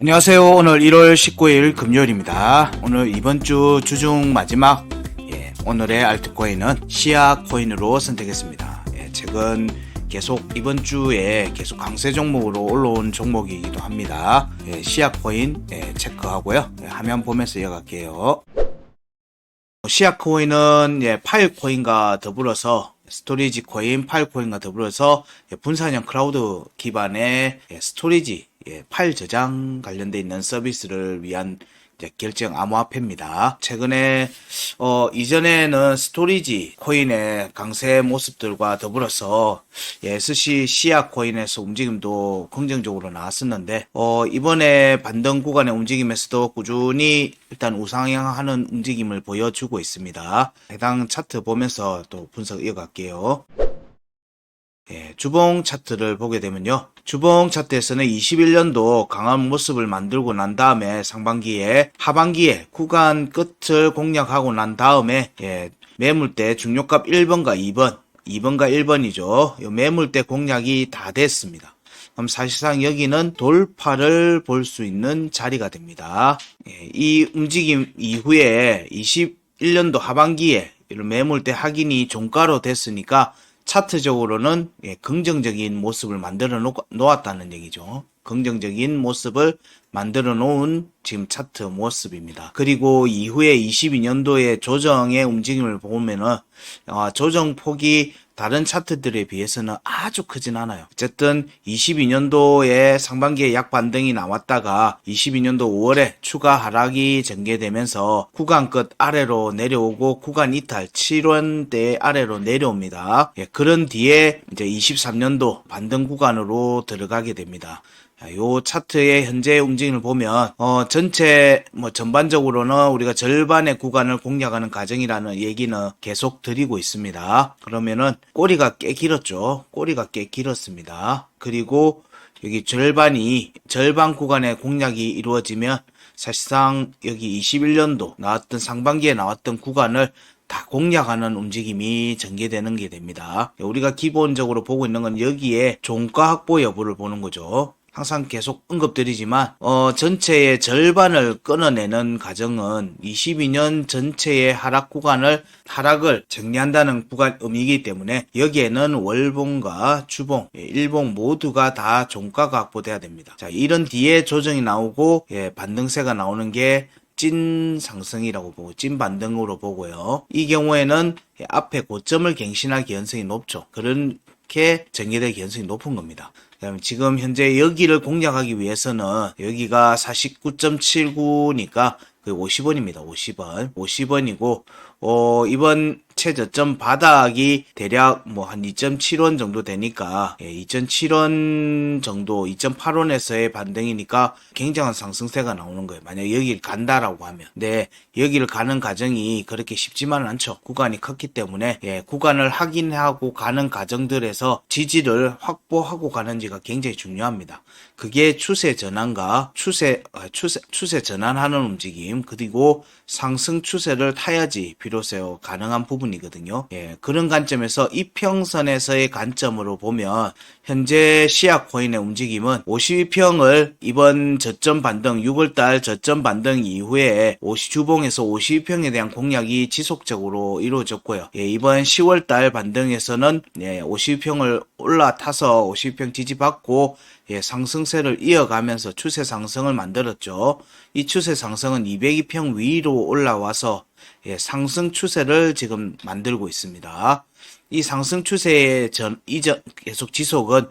안녕하세요. 오늘 1월 19일 금요일입니다. 오늘 이번 주 주중 마지막 예, 오늘의 알트코인은 시아 코인으로 선택했습니다. 예, 최근 계속 이번 주에 계속 강세 종목으로 올라온 종목이기도 합니다. 예, 시아 코인 예, 체크하고요. 예, 화면 보면서 이어갈게요. 시아 코인은 예, 파일 코인과 더불어서 스토리지 코인, 파일 코인과 더불어서 예, 분산형 클라우드 기반의 예, 스토리지 예, 파일 저장 관련돼 있는 서비스를 위한 결정 암호화폐입니다. 최근에 어 이전에는 스토리지 코인의 강세 모습들과 더불어서 예, SC 시아 코인에서 움직임도 긍정적으로 나왔었는데 어 이번에 반등 구간의 움직임에서도 꾸준히 일단 우상향하는 움직임을 보여주고 있습니다. 해당 차트 보면서 또 분석 이어갈게요. 예, 주봉 차트를 보게 되면요. 주봉 차트에서는 21년도 강한 모습을 만들고 난 다음에 상반기에 하반기에 구간 끝을 공략하고 난 다음에 예, 매물대 중요값 1번과 2번, 2번과 1번이죠. 요 매물대 공략이 다 됐습니다. 그럼 사실상 여기는 돌파를 볼 수 있는 자리가 됩니다. 예, 이 움직임 이후에 21년도 하반기에 이런 매물대 확인이 종가로 됐으니까 차트적으로는 예, 긍정적인 모습을 만들어 놓, 놓았다는 얘기죠. 긍정적인 모습을 만들어 놓은 지금 차트 모습입니다. 그리고 이후에 22년도에 조정의 움직임을 보면은 어, 조정 폭이 다른 차트들에 비해서는 아주 크진 않아요. 어쨌든 22년도에 상반기에 약 반등이 나왔다가 22년도 5월에 추가 하락이 전개되면서 구간 끝 아래로 내려오고 구간 이탈 7원대 아래로 내려옵니다. 예, 그런 뒤에 이제 23년도 반등 구간으로 들어가게 됩니다. 자, 요 차트의 현재 움직임 을 보면 어 전체 뭐 전반적으로는 우리가 절반의 구간을 공략하는 과정이라는 얘기는 계속 드리고 있습니다. 그러면은 꼬리가 꽤 길었죠. 꼬리가 꽤 길었습니다. 그리고 여기 절반이 절반 구간의 공략이 이루어지면 사실상 여기 21년도 나왔던 상반기에 나왔던 구간을 다 공략하는 움직임이 전개되는 게 됩니다. 우리가 기본적으로 보고 있는 건 여기에 종가 확보 여부를 보는 거죠. 항상 계속 언급드리지만 어 전체의 절반을 끊어내는 과정은 22년 전체의 하락 구간을 하락을 정리한다는 구간 의미이기 때문에 여기에는 월봉과 주봉, 예, 일봉 모두가 다 종가가 확보돼야 됩니다. 자 이런 뒤에 조정이 나오고 예, 반등세가 나오는 게찐 상승이라고 보고 찐 반등으로 보고요. 이 경우에는 앞에 고점을 갱신할 가능성이 높죠. 그렇게 전개될 가능성이 높은 겁니다. 그다음에 지금 현재 여기를 공략하기 위해서는 여기가 49.79니까 그 50원입니다. 50원. 50원이고 어 이번 최저점 바닥이 대략 뭐 한 2.7원 정도 되니까 예, 2.7원 정도 2.8원에서의 반등이니까 굉장한 상승세가 나오는 거예요. 만약 여기를 간다라고 하면. 네, 여기를 가는 과정이 그렇게 쉽지만은 않죠. 구간이 컸기 때문에 예, 구간을 확인하고 가는 과정들에서 지지를 확보하고 가는지가 굉장히 중요합니다. 그게 추세 전환과 추세 아, 추세 추세 전환하는 움직임 그리고 상승 추세를 타야지 비로소 가능한 부분 이거든요. 예, 그런 관점에서 이평선에서의 관점으로 보면 현재 시아 코인의 움직임은 52평을 이번 저점 반등 6월달 저점 반등 이후에 50 주봉에서 52평에 대한 공략이 지속적으로 이루어졌고요. 예, 이번 10월달 반등에서는 예, 52평을 올라타서 52평 지지받고 예, 상승세를 이어가면서 추세 상승을 만들었죠. 이 추세 상승은 202평 위로 올라와서 예, 상승 추세를 지금 만들고 있습니다. 이 상승 추세의 전 이전 계속 지속은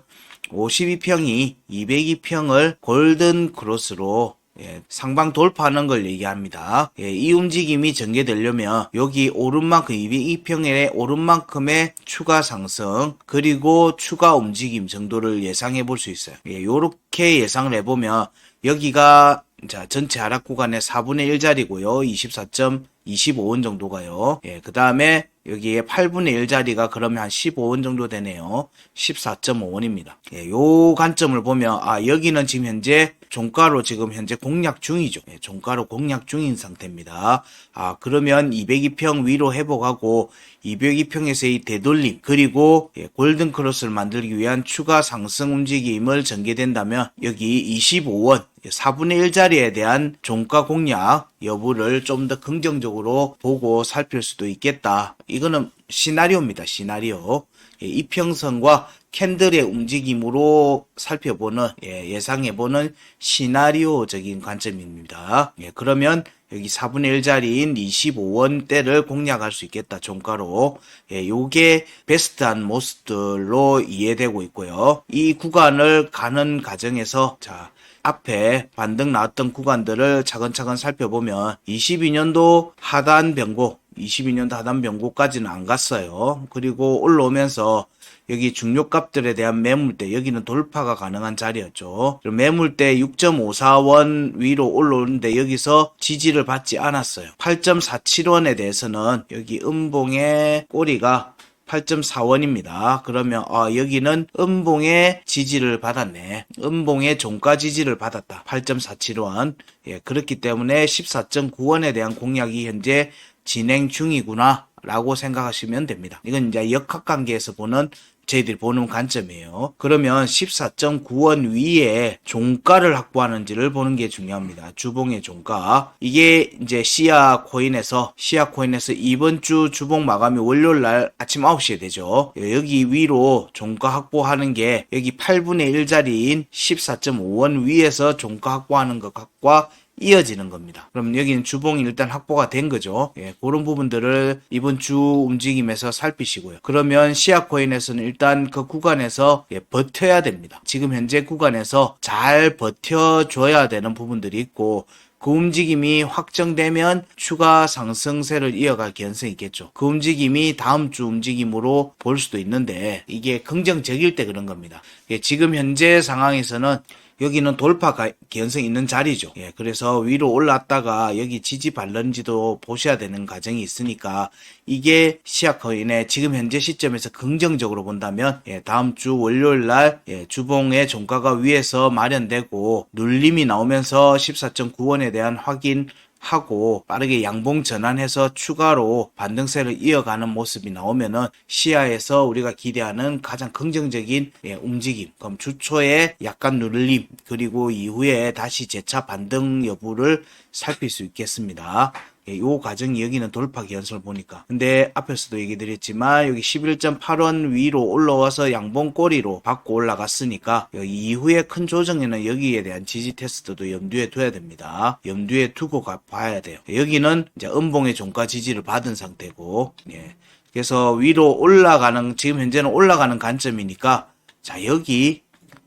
52평이 202평을 골든 크로스로 예, 상방 돌파하는 걸 얘기합니다. 예, 이 움직임이 전개되려면 여기 오른만큼 202평에 오른 만큼의 추가 상승 그리고 추가 움직임 정도를 예상해 볼 수 있어요. 예, 요렇게 예상을 해보면 여기가 자 전체 하락 구간의 4분의 1 자리고요. 24.25원 정도가요. 예, 그 다음에 여기에 8분의 1 자리가 그러면 한 15원 정도 되네요. 14.5원입니다. 예, 요 관점을 보면 아 여기는 지금 현재 종가로 지금 현재 공략 중이죠. 예, 종가로 공략 중인 상태입니다. 아 그러면 202평 위로 회복하고 202평에서의 되돌림 그리고 예, 골든 크로스를 만들기 위한 추가 상승 움직임을 전개된다면 여기 25원 4분의 1 자리에 대한 종가 공략 여부를 좀 더 긍정적으로 보고 살필 수도 있겠다. 이거는 시나리오입니다. 시나리오. 예, 이평선과 캔들의 움직임으로 살펴보는 예, 예상해보는 시나리오적인 관점입니다. 예, 그러면 여기 4분의 1 자리인 25원대를 공략할 수 있겠다. 종가로. 예, 요게 베스트한 모습들로 이해되고 있고요. 이 구간을 가는 과정에서 자 앞에 반등 나왔던 구간들을 차근차근 살펴보면 22년도 하단 변고 22년도 하단 변고까지는 안 갔어요. 그리고 올라오면서 여기 중요값들에 대한 매물대 여기는 돌파가 가능한 자리였죠. 매물대 6.54원 위로 올라오는데 여기서 지지를 받지 않았어요. 8.47원에 대해서는 여기 음봉의 꼬리가 8.4원입니다. 그러면 아, 여기는 음봉의 지지를 받았네. 음봉의 종가 지지를 받았다. 8.47원. 예, 그렇기 때문에 14.9원에 대한 공략이 현재 진행 중이구나. 라고 생각하시면 됩니다. 이건 이제 역학관계에서 보는 저희들이 보는 관점이에요. 그러면 14.9원 위에 종가를 확보하는지를 보는 게 중요합니다. 주봉의 종가. 이게 이제 시아 코인에서, 시아 코인에서 이번 주 주봉 마감이 월요일 날 아침 9시에 되죠. 여기 위로 종가 확보하는 게 여기 8분의 1 자리인 14.5원 위에서 종가 확보하는 것과 이어지는 겁니다. 그럼 여기는 주봉이 일단 확보가 된 거죠. 예, 그런 부분들을 이번 주 움직임에서 살피시고요. 그러면 시아코인에서는 일단 그 구간에서 예, 버텨야 됩니다. 지금 현재 구간에서 잘 버텨줘야 되는 부분들이 있고 그 움직임이 확정되면 추가 상승세를 이어갈 가능성이 있겠죠. 그 움직임이 다음 주 움직임으로 볼 수도 있는데 이게 긍정적일 때 그런 겁니다. 예, 지금 현재 상황에서는 여기는 돌파 가능성이 있는 자리죠. 예, 그래서 위로 올랐다가 여기 지지 발런지도 보셔야 되는 과정이 있으니까 이게 시아코인의 지금 현재 시점에서 긍정적으로 본다면 예, 다음 주 월요일 날 예, 주봉의 종가가 위에서 마련되고 눌림이 나오면서 14.9원에 대한 확인 하고 빠르게 양봉 전환해서 추가로 반등세를 이어가는 모습이 나오면은 시야에서 우리가 기대하는 가장 긍정적인 예, 움직임 그럼 주초에 약간 누를림 그리고 이후에 다시 재차 반등 여부를 살필 수 있겠습니다. 예, 요 과정이 여기는 돌파 기현상을 보니까. 근데 앞에서도 얘기 드렸지만 여기 11.8원 위로 올라와서 양봉 꼬리로 받고 올라갔으니까 이후에 큰 조정에는 여기에 대한 지지 테스트도 염두에 둬야 됩니다. 염두에 두고 가, 봐야 돼요. 여기는 이제 음봉의 종가 지지를 받은 상태고, 예. 그래서 위로 올라가는, 지금 현재는 올라가는 관점이니까, 자, 여기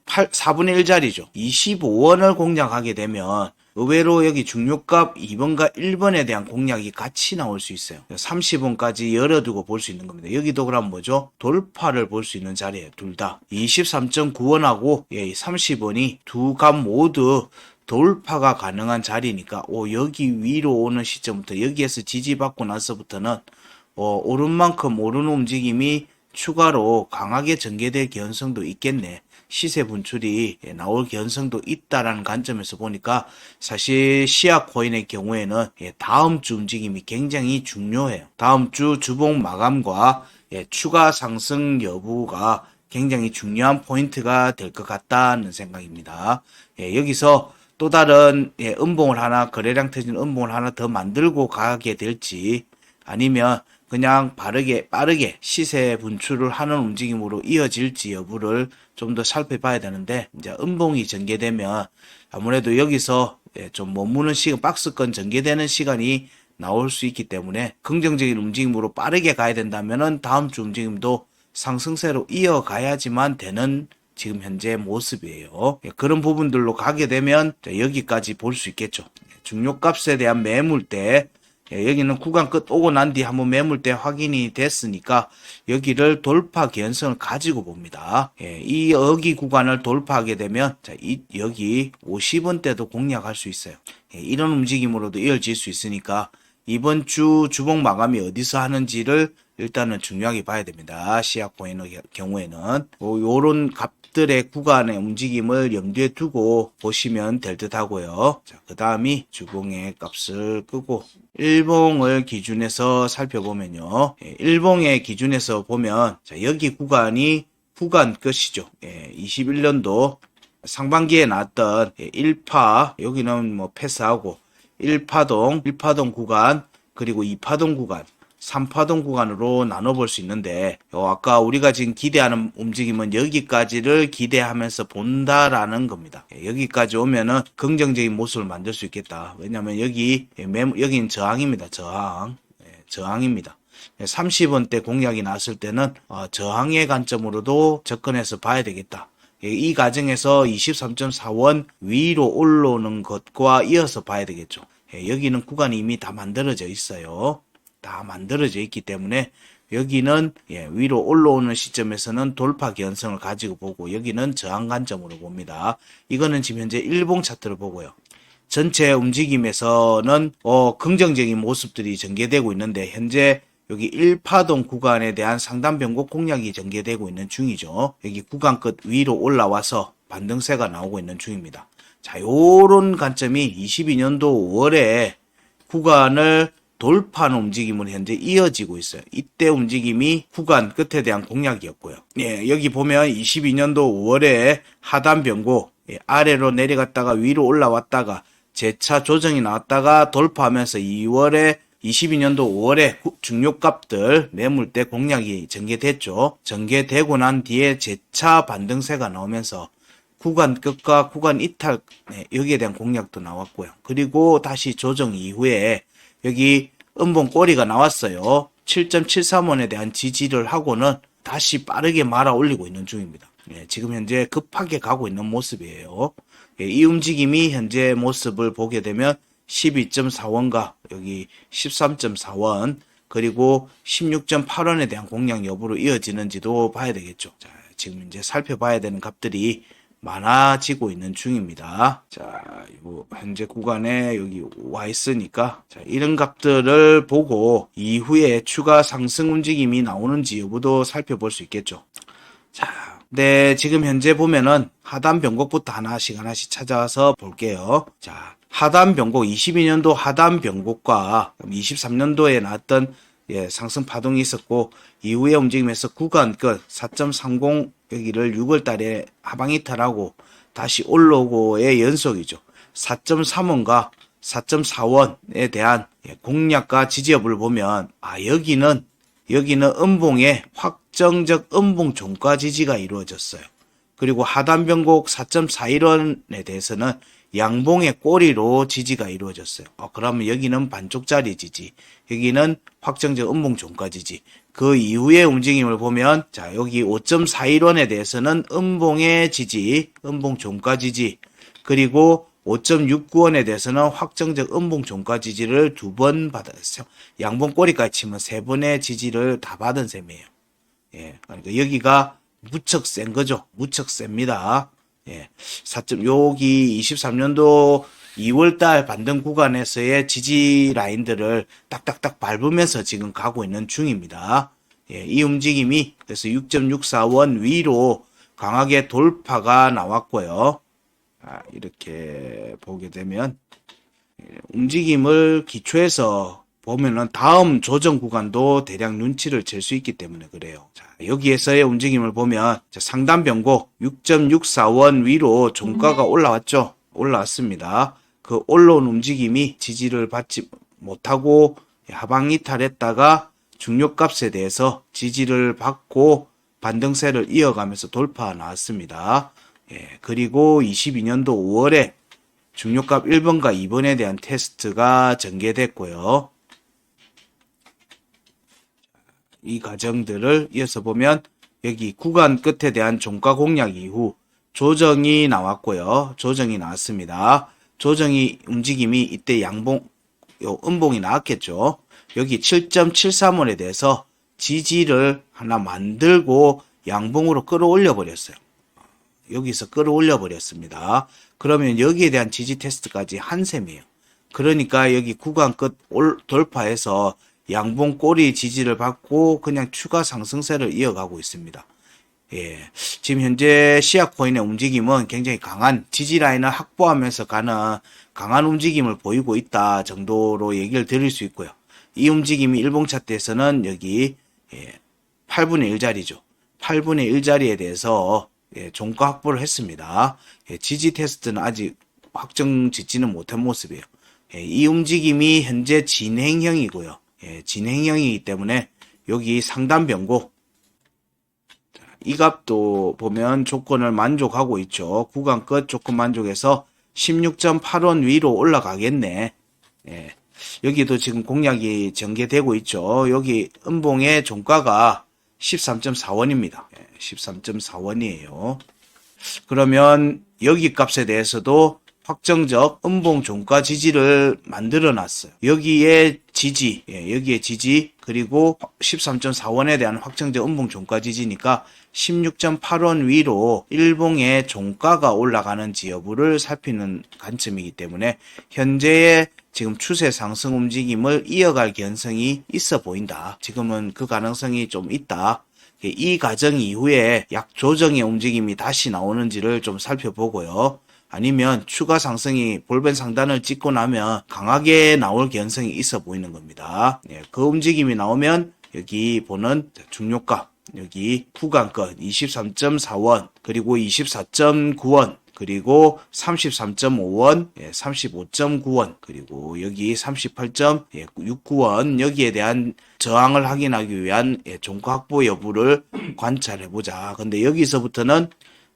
8, 4분의 1 자리죠. 25원을 공략하게 되면 의외로 여기 중요값 2번과 1번에 대한 공략이 같이 나올 수 있어요. 30원까지 열어두고 볼 수 있는 겁니다. 여기도 그럼 뭐죠? 돌파를 볼 수 있는 자리예요. 둘 다. 23.9원하고 예, 30원이 두 값 모두 돌파가 가능한 자리니까 오 여기 위로 오는 시점부터 여기에서 지지받고 나서부터는 어, 오른 만큼 오르는 움직임이 추가로 강하게 전개될 개연성도 있겠네. 시세 분출이 나올 개연성도 있다라는 관점에서 보니까 사실 시아 코인의 경우에는 예, 다음 주 움직임이 굉장히 중요해요. 다음 주 주봉 마감과 예, 추가 상승 여부가 굉장히 중요한 포인트가 될 것 같다는 생각입니다. 예, 여기서 또 다른 음봉을 하나 거래량 터진 음봉을 하나 더 만들고 가게 될지 아니면 그냥 빠르게 빠르게 시세 분출을 하는 움직임으로 이어질지 여부를 좀 더 살펴봐야 되는데 이제 음봉이 전개되면 아무래도 여기서 예, 좀 머무는 시간 박스권 전개되는 시간이 나올 수 있기 때문에 긍정적인 움직임으로 빠르게 가야 된다면은 다음 주 움직임도 상승세로 이어가야지만 되는 지금 현재 모습이에요. 예, 그런 부분들로 가게 되면 여기까지 볼 수 있겠죠. 중요값에 대한 매물대 예, 여기는 구간 끝 오고 난 뒤 한번 매물대 확인이 됐으니까 여기를 돌파 개연성을 가지고 봅니다. 예, 이 여기 구간을 돌파하게 되면 자, 이, 여기 50원대도 공략할 수 있어요. 예, 이런 움직임으로도 이어질 수 있으니까 이번 주 주봉 마감이 어디서 하는지를 일단은 중요하게 봐야 됩니다. 시아코인의 경우에는 요런 값들의 구간의 움직임을 염두에 두고 보시면 될 듯 하고요. 자, 그 다음이 주봉의 값을 끄고 일봉을 기준에서 살펴보면요. 예, 일봉의 기준에서 보면 자, 여기 구간이 구간 끝이죠. 예, 21년도 상반기에 나왔던 1파 여기는 뭐 패스하고 1파동, 1파동 구간 그리고 2파동 구간 3파동 구간으로 나눠볼 수 있는데 요 아까 우리가 지금 기대하는 움직임은 여기까지를 기대하면서 본다라는 겁니다. 예, 여기까지 오면은 긍정적인 모습을 만들 수 있겠다. 왜냐하면 여기 예, 매, 여기는 저항입니다. 저항. 예, 저항입니다. 30원대 공약이 나왔을 때는 어, 저항의 관점으로도 접근해서 봐야 되겠다. 예, 이 과정에서 23.4원 위로 올라오는 것과 이어서 봐야 되겠죠. 예, 여기는 구간이 이미 다 만들어져 있어요. 다 만들어져 있기 때문에 여기는 예, 위로 올라오는 시점에서는 돌파 개연성을 가지고 보고 여기는 저항 관점으로 봅니다. 이거는 지금 현재 일봉 차트를 보고요. 전체 움직임에서는 어, 긍정적인 모습들이 전개되고 있는데 현재 여기 1파동 구간에 대한 상단 변곡 공략이 전개되고 있는 중이죠. 여기 구간 끝 위로 올라와서 반등세가 나오고 있는 중입니다. 자, 요런 관점이 22년도 5월에 구간을 돌파하는 움직임은 현재 이어지고 있어요. 이때 움직임이 구간 끝에 대한 공략이었고요. 예, 여기 보면 22년도 5월에 하단 변고 예, 아래로 내려갔다가 위로 올라왔다가 재차 조정이 나왔다가 돌파하면서 2월에 22년도 5월에 중요값들 매물 대 공략이 전개됐죠. 전개되고 난 뒤에 재차 반등세가 나오면서 구간 끝과 구간 이탈 네, 여기에 대한 공략도 나왔고요. 그리고 다시 조정 이후에 여기 음봉 꼬리가 나왔어요. 7.73원에 대한 지지를 하고는 다시 빠르게 말아 올리고 있는 중입니다. 예, 지금 현재 급하게 가고 있는 모습이에요. 예, 이 움직임이 현재 모습을 보게 되면 12.4원과 여기 13.4원 그리고 16.8원에 대한 공략 여부로 이어지는지도 봐야 되겠죠. 자, 지금 이제 살펴봐야 되는 값들이 많아지고 있는 중입니다. 자, 요 현재 구간에 여기 와 있으니까 자, 이런 값들을 보고 이후에 추가 상승 움직임이 나오는지 여부도 살펴볼 수 있겠죠. 자, 네, 지금 현재 보면은 하단 변곡부터 하나씩 하나씩 찾아서 볼게요. 자, 하단 변곡 22년도 하단 변곡과 23년도에 나왔던 예, 상승 파동이 있었고 이후에 움직임에서 구간 끝 4.30 여기를 6월 달에 하방 이탈하고 다시 올라오고의 연속이죠. 4.3원과 4.4원에 대한 예, 공략과 지지 여부를 보면 아 여기는 여기는 음봉의 확정적 음봉 종가 지지가 이루어졌어요. 그리고 하단 변곡 4.41원에 대해서는 양봉의 꼬리로 지지가 이루어졌어요. 어, 그러면 여기는 반쪽짜리 지지, 여기는 확정적 음봉 종가 지지. 그 이후의 움직임을 보면 자 여기 5.41원에 대해서는 음봉의 지지, 음봉 종가 지지, 그리고 5.69원에 대해서는 확정적 음봉 종가 지지를 두 번 받았어요. 양봉 꼬리까지 치면 세 번의 지지를 다 받은 셈이에요. 예, 그러니까 여기가 무척 센 거죠. 무척 셉니다. 예, 4점 여기 23년도 2월달 반등 구간에서의 지지 라인들을 딱딱딱 밟으면서 지금 가고 있는 중입니다. 예, 이 움직임이 그래서 6.64원 위로 강하게 돌파가 나왔고요. 아, 이렇게 보게 되면 예, 움직임을 기초해서 보면은 다음 조정 구간도 대략 눈치를 잴수 있기 때문에 그래요. 자, 여기에서의 움직임을 보면 자, 상단 변곡 6.64원 위로 종가가 올라왔죠. 올라왔습니다. 그 올라온 움직임이 지지를 받지 못하고 하방 이탈했다가 중요값에 대해서 지지를 받고 반등세를 이어가면서 돌파 나왔습니다. 예, 그리고 22년도 5월에 중요값 1번과 2번에 대한 테스트가 전개됐고요. 이 과정들을 이어서 보면 여기 구간 끝에 대한 종가 공략 이후 조정이 나왔고요. 조정이 나왔습니다. 조정이 움직임이 이때 양봉 요 음봉이 나왔겠죠. 여기 7.73원에 대해서 지지를 하나 만들고 양봉으로 끌어올려 버렸어요. 여기서 끌어올려 버렸습니다. 그러면 여기에 대한 지지 테스트까지 한 셈이에요. 그러니까 여기 구간 끝 올, 돌파해서 양봉 꼬리 지지를 받고 그냥 추가 상승세를 이어가고 있습니다. 예. 지금 현재 시약 코인의 움직임은 굉장히 강한 지지 라인을 확보하면서 가는 강한 움직임을 보이고 있다 정도로 얘기를 드릴 수 있고요. 이 움직임이 일봉 차트에서는 여기 예, 8분의 1자리죠. 8분의 1자리에 대해서 예, 종가 확보를 했습니다. 예, 지지 테스트는 아직 확정 짓지는 못한 모습이에요. 예, 이 움직임이 현재 진행형이고요. 예, 진행형이기 때문에 여기 상단 변고 자, 이 값도 보면 조건을 만족하고 있죠. 구간 끝 조건 만족해서 16.8원 위로 올라가겠네. 예, 여기도 지금 공략이 전개되고 있죠. 여기 음봉의 종가가 13.4원입니다. 예, 13.4원이에요. 그러면 여기 값에 대해서도 확정적 음봉 종가 지지를 만들어 놨어요. 여기에 지지, 예, 여기에 지지, 그리고 13.4원에 대한 확정적 음봉 종가 지지니까 16.8원 위로 일봉의 종가가 올라가는 지 여부를 살피는 관점이기 때문에 현재의 지금 추세 상승 움직임을 이어갈 개연성이 있어 보인다. 지금은 그 가능성이 좀 있다. 이 과정 이후에 약 조정의 움직임이 다시 나오는지를 좀 살펴보고요. 아니면 추가 상승이 볼벤 상단을 찍고 나면 강하게 나올 개연성이 있어 보이는 겁니다. 예, 그 움직임이 나오면 여기 보는 중요값 여기 구간끝 23.4원 그리고 24.9원 그리고 33.5원, 예, 35.9원, 그리고 여기 38.69원 여기에 대한 저항을 확인하기 위한 예, 종가 확보 여부를 관찰해 보자. 근데 여기서부터는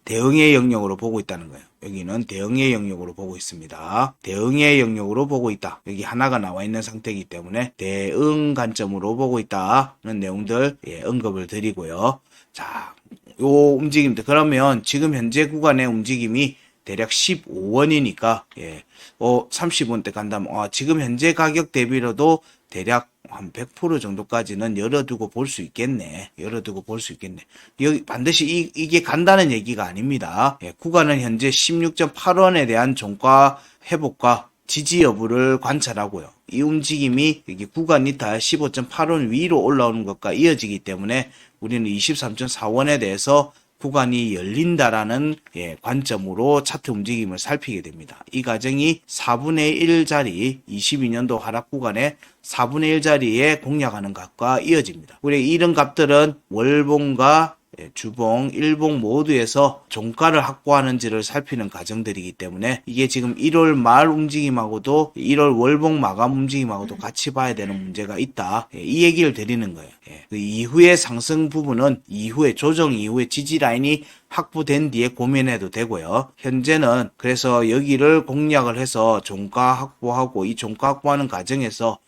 대응의 영역으로 보고 있다는 거예요. 여기는 대응의 영역으로 보고 있습니다. 대응의 영역으로 보고 있다. 여기 하나가 나와 있는 상태이기 때문에 대응 관점으로 보고 있다는 내용들 예, 언급을 드리고요. 자, 요 움직임들 그러면 지금 현재 구간의 움직임이 대략 15원이니까 예, 어 30원대 간다면 아, 지금 현재 가격 대비로도 대략 한 100% 정도까지는 열어두고 볼 수 있겠네. 열어두고 볼 수 있겠네. 여기 반드시 이, 이게 간다는 얘기가 아닙니다. 예, 구간은 현재 16.8원에 대한 종가 회복과 지지 여부를 관찰하고요. 이 움직임이 여기 구간이 다 15.8원 위로 올라오는 것과 이어지기 때문에 우리는 23.4원에 대해서 구간이 열린다라는 예, 관점으로 차트 움직임을 살피게 됩니다. 이 과정이 4분의 1 자리 22년도 하락 구간의 4분의 1 자리에 공략하는 값과 이어집니다. 우리 이런 값들은 월봉과 예, 주봉, 일봉 모두에서 종가를 확보하는지를 살피는 과정들이기 때문에 이게 지금 1월 말 움직임하고도 1월 월봉 마감 움직임하고도 같이 봐야 되는 문제가 있다. 예, 이 얘기를 드리는 거예요. 예, 그 이후의 상승 부분은 이후에 조정 이후에 지지 라인이 확보된 뒤에 고민해도 되고요. 현재는 그래서 여기를 공략을 해서 종가 확보하고 이 종가 확보하는 과정에서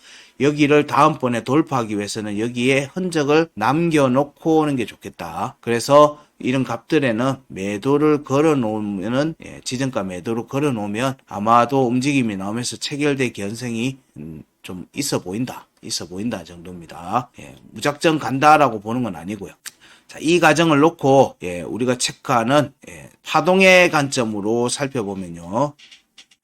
여기를 다음번에 돌파하기 위해서는 여기에 흔적을 남겨놓고 오는 게 좋겠다. 그래서 이런 값들에는 매도를 걸어 놓으면은 예, 지정가 매도로 걸어 놓으면 아마도 움직임이 나오면서 체결될 견성이 음, 좀 있어 보인다. 있어 보인다 정도입니다. 예, 무작정 간다라고 보는 건 아니고요. 자, 이 과정을 놓고 예, 우리가 체크하는 예, 파동의 관점으로 살펴보면요.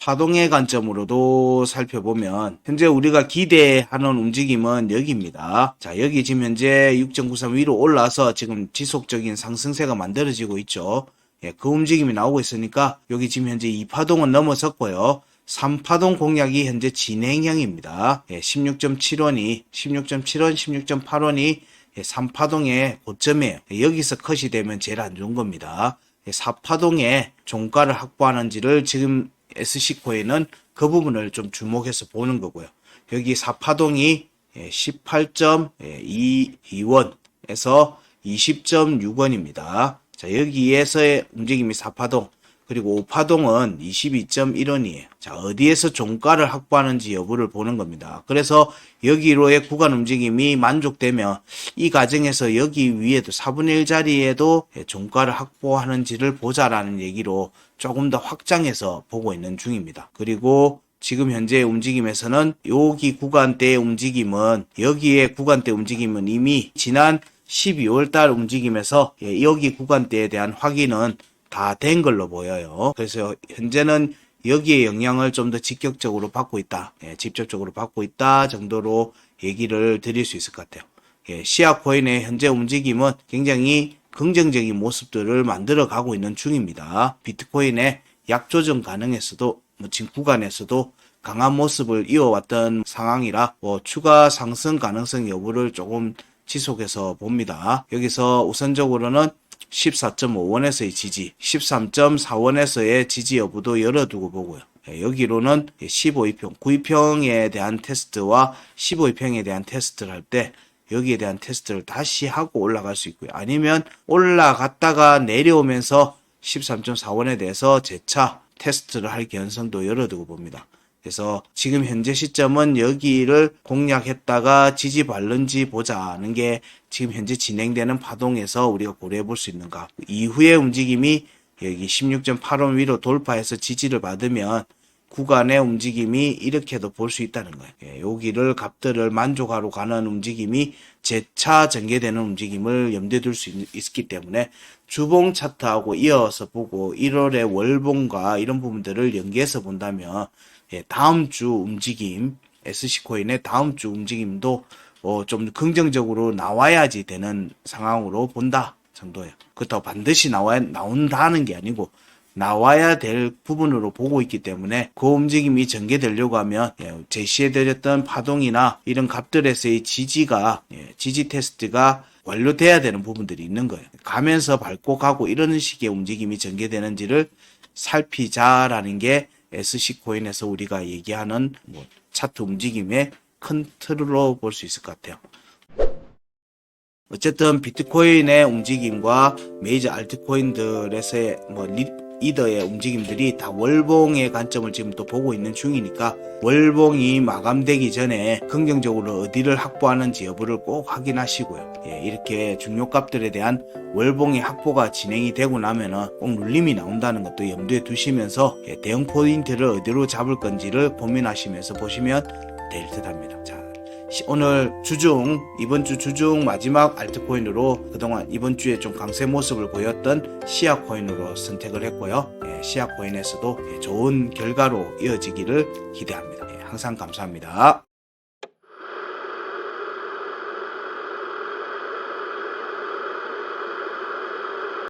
파동의 관점으로도 살펴보면 현재 우리가 기대하는 움직임은 여기입니다. 자, 여기 지금 현재 6.93 위로 올라서 지금 지속적인 상승세가 만들어지고 있죠. 예, 그 움직임이 나오고 있으니까 여기 지금 현재 2파동은 넘어섰고요. 3파동 공략이 현재 진행형입니다. 예, 16.7원이 16.7원, 16.8원이 예, 3파동의 고점이에요. 예, 여기서 컷이 되면 제일 안 좋은 겁니다. 예, 4파동의 종가를 확보하는지를 지금 SC코에는 그 부분을 좀 주목해서 보는 거고요. 여기 4파동이 18.22원에서 20.6원입니다. 자, 여기에서의 움직임이 4파동, 그리고 5파동은 22.1원이에요. 자, 어디에서 종가를 확보하는지 여부를 보는 겁니다. 그래서 여기로의 구간 움직임이 만족되면 이 과정에서 여기 위에도 4분의 1 자리에도 종가를 확보하는지를 보자라는 얘기로 조금 더 확장해서 보고 있는 중입니다. 그리고 지금 현재 움직임에서는 여기 구간대의 움직임은 여기에 구간대 움직임은 이미 지난 12월 달 움직임에서 예, 여기 구간대에 대한 확인은 다 된 걸로 보여요. 그래서 현재는 여기에 영향을 좀 더 직접적으로 받고 있다. 예, 직접적으로 받고 있다 정도로 얘기를 드릴 수 있을 것 같아요. 예, 시아 코인의 현재 움직임은 굉장히 긍정적인 모습들을 만들어 가고 있는 중입니다. 비트코인의 약조정 가능에서도 뭐 지금 구간에서도 강한 모습을 이어왔던 상황이라 뭐 추가 상승 가능성 여부를 조금 지속해서 봅니다. 여기서 우선적으로는 14.5원에서의 지지, 13.4원에서의 지지 여부도 열어두고 보고요. 예, 여기로는 15위평, 9위평에 대한 테스트와 15위평에 대한 테스트를 할 때 여기에 대한 테스트를 다시 하고 올라갈 수 있고요. 아니면 올라갔다가 내려오면서 13.4원에 대해서 재차 테스트를 할 개연성도 열어두고 봅니다. 그래서 지금 현재 시점은 여기를 공략했다가 지지 발른지 보자는 게 지금 현재 진행되는 파동에서 우리가 고려해 볼 수 있는가. 이후의 움직임이 여기 16.8원 위로 돌파해서 지지를 받으면 구간의 움직임이 이렇게도 볼 수 있다는 거예요. 예, 여기를 값들을 만족하러 가는 움직임이 재차 전개되는 움직임을 염두에 둘 수 있기 때문에 주봉 차트하고 이어서 보고 1월의 월봉과 이런 부분들을 연계해서 본다면 예, 다음 주 움직임 SC코인의 다음 주 움직임도 어, 좀 긍정적으로 나와야지 되는 상황으로 본다 정도예요. 그렇다고 반드시 나와야 나온다는 게 아니고 나와야 될 부분으로 보고 있기 때문에 그 움직임이 전개되려고 하면 예, 제시해드렸던 파동이나 이런 값들에서의 지지가 예, 지지 테스트가 완료돼야 되는 부분들이 있는 거예요. 가면서 밟고 가고 이런 식의 움직임이 전개되는지를 살피자라는 게 SC 코인에서 우리가 얘기하는 뭐 차트 움직임의 큰 틀로 볼 수 있을 것 같아요. 어쨌든 비트코인의 움직임과 메이저 알트코인들에서의 뭐 리, 리더의 움직임들이 다 월봉의 관점을 지금 또 보고 있는 중이니까 월봉이 마감되기 전에 긍정적으로 어디를 확보하는지 여부를 꼭 확인하시고요. 예, 이렇게 중요값들에 대한 월봉의 확보가 진행이 되고 나면은 꼭 눌림이 나온다는 것도 염두에 두시면서 예, 대응 포인트를 어디로 잡을 건지를 고민하시면서 보시면 될 듯합니다. 자, 시- 오늘 주중 이번 주 주중 마지막 알트코인으로 그동안 이번 주에 좀 강세 모습을 보였던 시아 코인으로 선택을 했고요. 예, 시아 코인에서도 예, 좋은 결과로 이어지기를 기대합니다. 예, 항상 감사합니다.